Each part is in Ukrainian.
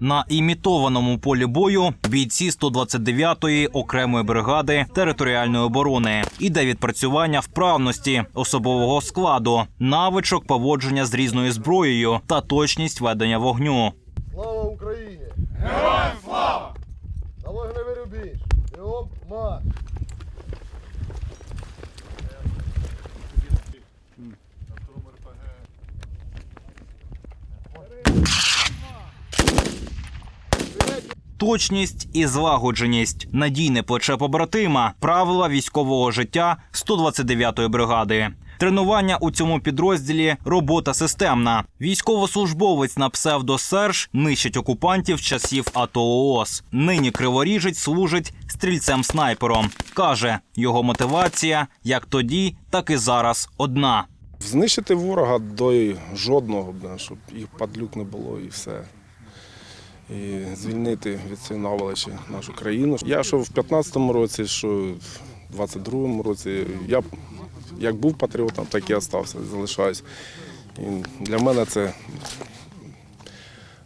На імітованому полі бою бійці 129-ї окремої бригади територіальної оборони іде відпрацювання вправності особового складу, навичок поводження з різною зброєю та точність ведення вогню. Слава Україні! Точність і злагодженість, надійне плече побратима, правила військового життя 129-ї бригади. Тренування у цьому підрозділі робота системна. Військовослужбовець на псевдо Серж нищить окупантів часів АТО ООС. Нині криворіжець служить стрільцем-снайпером. каже, його мотивація як тоді, так і зараз одна. Знищити ворога до жодного, щоб їх падлюк не було і все. І звільнити від цієї наволочі нашу країну. Я що в 15-му році, що в 22-му році, я як був патріотом, так і остався, залишаюсь. І для мене це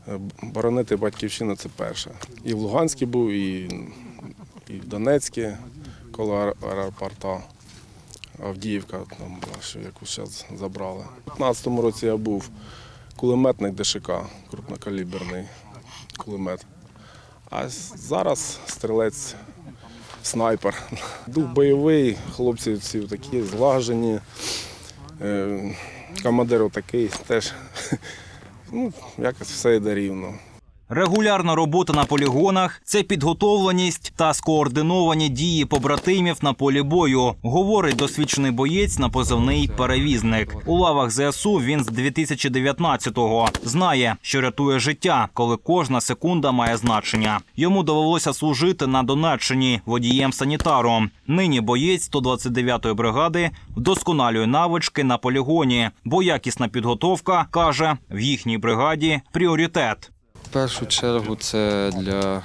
е, боронити батьківщину це перше. І в Луганській був, і, і в Донецькі, коло аеропорта. Авдіївка там була, що яку зараз забрали. У 15-му році я був кулеметник ДШК, крупнокаліберний кулемет. А зараз стрілець снайпер. Дух бойовий, хлопці всі такі злагоджені. Е, Командир такий теж. Ну, якось все йде рівно. Регулярна робота на полігонах це підготовленість та скоординовані дії побратимів на полі бою, говорить досвідчений боєць на позивний перевізник. У лавах ЗСУ він з 2019-го. знає, що рятує життя, коли кожна секунда має значення. Йому довелося служити на Донеччині водієм санітаром. Нині боєць 129-ї бригади вдосконалює навички на полігоні, бо якісна підготовка каже в їхній бригаді пріоритет. В першу чергу це для,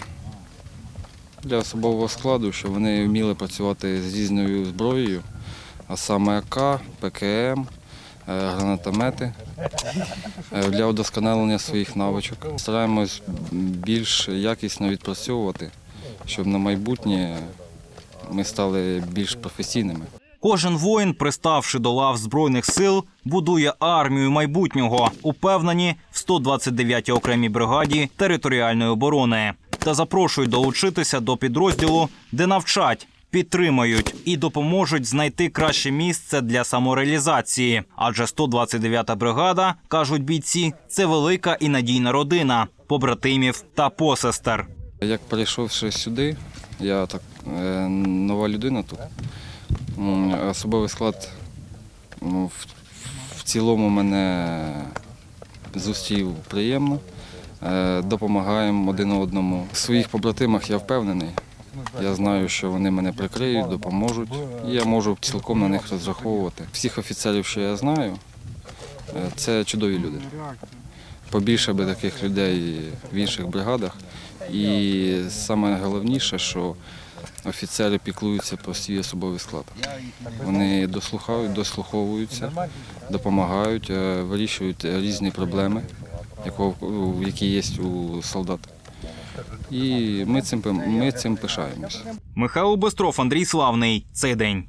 для особового складу, щоб вони вміли працювати з різною зброєю, а саме АК, ПКМ, е, гранатомети е, для удосконалення своїх навичок. Стараємось більш якісно відпрацьовувати, щоб на майбутнє ми стали більш професійними. Кожен воїн, приставши до лав збройних сил, будує армію майбутнього, упевнені в 129-й окремій бригаді територіальної оборони та запрошують долучитися до підрозділу, де навчать, підтримають і допоможуть знайти краще місце для самореалізації. Адже 129-та бригада, кажуть бійці, це велика і надійна родина побратимів та посестер. Як перейшовши сюди, я так е, нова людина тут. Особовий склад ну, в, в цілому мене зустрів приємно. Е, Допомагаємо один одному. В своїх побратимах я впевнений. Я знаю, що вони мене прикриють, допоможуть. І я можу цілком на них розраховувати. Всіх офіцерів, що я знаю, е, це чудові люди. Побільше би таких людей в інших бригадах. І саме головніше, що офіцери піклуються про свій особовий склад. Вони дослухають, дослуховуються, допомагають, е, вирішують різні проблеми, які є у солдат. І ми цим, ми цим пишаємось. Михайло Бестров, Андрій Славний. Цей день.